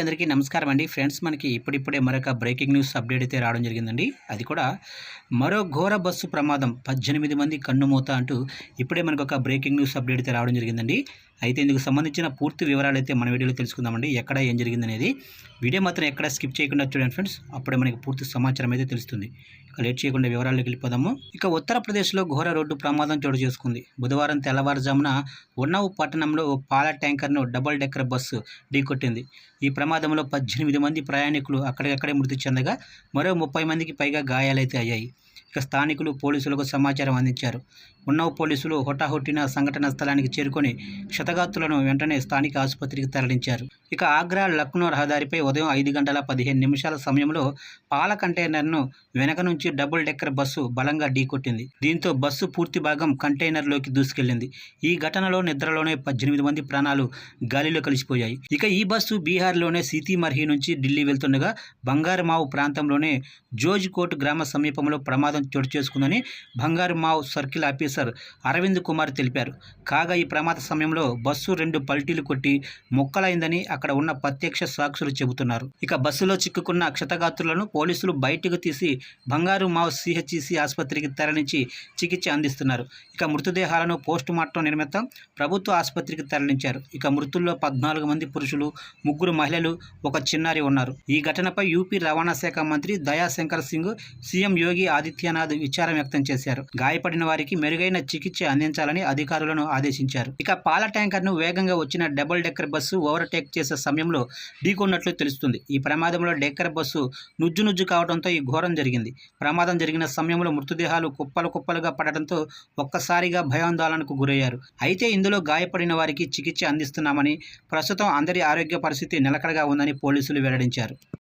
అందరికీ నమస్కారం అండి. ఫ్రెండ్స్ మనకి ఇప్పుడిప్పుడే మరొక బ్రేకింగ్ న్యూస్ అప్డేట్ అయితే రావడం జరిగిందండి. అది కూడా మరో ఘోర బస్సు ప్రమాదం. పద్దెనిమిది మంది కన్నుమూత అంటూ ఇప్పుడే మనకు ఒక బ్రేకింగ్ న్యూస్ అప్డేట్ అయితే రావడం జరిగిందండి. అయితే ఇందుకు సంబంధించిన పూర్తి వివరాలు అయితే మన వీడియోలో తెలుసుకుందామండి. ఎక్కడ ఏం జరిగిందనేది వీడియో మాత్రం ఎక్కడ స్కిప్ చేయకుండా చూడండి ఫ్రెండ్స్. అప్పుడే మనకి పూర్తి సమాచారం అయితే తెలుస్తుంది. ఇక లేట్ చేయకుండా వివరాల్లోకి వెళ్ళిపోదాము. ఇక ఉత్తరప్రదేశ్లో ఘోర రోడ్డు ప్రమాదం చోటు చేసుకుంది. బుధవారం తెల్లవారుజామున ఉన్నవ్ పట్టణంలో ఓ పాల ట్యాంకర్ను డబుల్ డెక్కర్ బస్సు ఢీకొట్టింది. ఈ ప్రమాదంలో పద్దెనిమిది మంది ప్రయాణికులు అక్కడికక్కడే మృతి చెందగా మరో ముప్పై మందికి పైగా గాయాలైతే అయ్యాయి. ఇక స్థానికులు పోలీసులకు సమాచారం అందించారు. ఉన్నావ్ పోలీసులు హుటాహుటిన సంఘటన స్థలానికి చేరుకొని క్షతగాత్రులను వెంటనే స్థానిక ఆసుపత్రికి తరలించారు. ఇక ఆగ్రా లక్నో రహదారిపై ఉదయం ఐదు గంటల పదిహేను నిమిషాల సమయంలో పాల కంటైనర్ను వెనక నుంచి డబుల్ డెక్కర్ బస్సు బలంగా ఢీకొట్టింది. దీంతో బస్సు పూర్తి భాగం కంటైనర్లోకి దూసుకెళ్ళింది. ఈ ఘటనలో నిద్రలోనే పద్దెనిమిది మంది ప్రాణాలు గాలిలో కలిసిపోయాయి. ఇక ఈ బస్సు బీహార్లోనే సీతీమర్హి నుంచి ఢిల్లీ వెళ్తుండగా బంగారుమావు ప్రాంతంలోనే జోజ్కోట్ గ్రామ సమీపంలో ప్రమాదం చోటు చేసుకుందని Bangarmau circle office officer Arvind Kumar తెలిపారు. కాగా ఈ ప్రమాద సమయంలో బస్సు రెండు పల్టీలు కొట్టి మొక్కలైందని అక్కడ ఉన్న ప్రత్యక్ష సాక్షులు చెబుతున్నారు. ఇక బస్సులో చిక్కుకున్న క్షతగాత్రులను పోలీసులు బయటకు తీసి బంగారు మావ్ సిహెచ్సి ఆసుపత్రికి తరలించి చికిత్స అందిస్తున్నారు. ఇక మృతదేహాలను పోస్ట్ మార్టం నిమిత్తం ప్రభుత్వ ఆసుపత్రికి తరలించారు. ఇక మృతుల్లో పద్నాలుగు మంది పురుషులు ముగ్గురు మహిళలు ఒక చిన్నారి ఉన్నారు. ఈ ఘటనపై యూపీ రవాణా శాఖ మంత్రి దయాశంకర్ సింగ్ సీఎం యోగి ఆదిత్యనాథ్ విచారం వ్యక్తం చేశారు. గాయపడిన వారికి మెరుగైన చికిత్స అందించాలని అధికారులను ఆదేశించారు. ఇక పాల ట్యాంకర్ను వేగంగా వచ్చిన డబుల్ డెక్కర్ బస్సు ఓవర్టేక్ చేసే సమయంలో ఢీకొన్నట్లు తెలుస్తుంది. ఈ ప్రమాదంలో డెక్కర్ బస్సు నుజ్జు నుజ్జు కావడంతో ఈ ఘోరం జరిగింది. ప్రమాదం జరిగిన సమయంలో మృతదేహాలు కుప్పలు కుప్పలుగా పడటంతో ఒక్కసారిగా భయాందోళనకు గురయ్యారు. అయితే ఇందులో గాయపడిన వారికి చికిత్స అందిస్తున్నామని ప్రస్తుతం అందరి ఆరోగ్య పరిస్థితి నిలకడగా ఉందని పోలీసులు వెల్లడించారు.